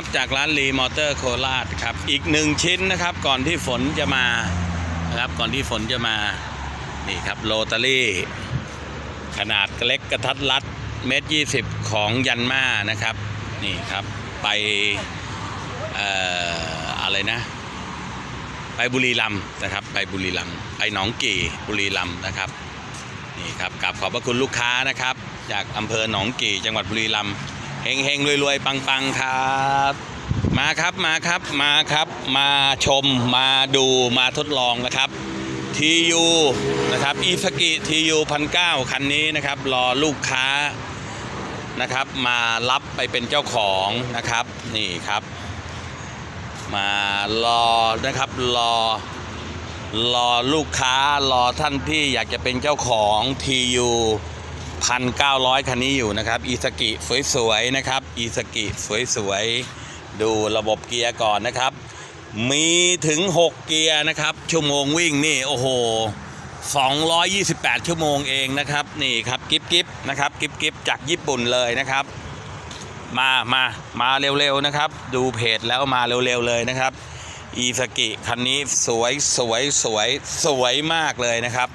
บจากร้านรีมอเตอร์โคราชครับ อีกหนึ่งชิ้นนะครับ ก่อนที่ฝนจะมานะครับก่อนที่ฝนจะมา นี่ครับโรตารี่ ขนาดเล็กกระทัดรัดเมตรยี่สิบของยันมานะครับ นี่ครับไปเอ่ออะไรนะ ไปบุรีรัมย์นะครับ ไปบุรีรัมย์ไปหนองกี่บุรีรัมย์นะครับนี่ครับกราบขอบพระคุณลูกค้านะครับ จากอำเภอหนองกี่จังหวัดบุรีรัมย์ เฮงเฮงรวยรวยปังปังครับ มาครับมาครับมาครับ มาชมมาดูมาทดลองนะครับทียูนะครับอีสกิทียูพันเคันนี้นะครับรอลูกค้านะครับ มารับไปเป็นเจ้าของนะครับนี่ครับ มารอนะครับรอรอลูกค้ารอท่านที่อยากจะเป็นเจ้าของ TU 1,900 คันนี้อยู่นะครับอีสกิสวยๆนะครับอีสกิสวยๆดูระบบเกียร์ก่อนนะครับ มีถึง 6 เกียร์นะครับ ชั่วโมงวิ่งนี่โอ้โห 228 ชั่วโมงเองนะครับ นี่ครับกิฟกิฟนะครับกิฟกิฟจากญี่ปุ่นเลยนะครับ มามามาเร็วๆนะครับ ดูเพจแล้วมาเร็วๆเลยนะครับอีสกิคันนี้สวยสวยสวยสวยมากเลยนะครับ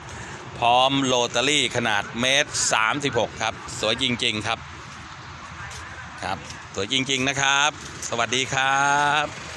พร้อมโรตารี่ขนาดเมตร 36 ครับ สวยจริง ๆ ครับ ครับ สวยจริง ๆ นะครับ สวัสดีครับ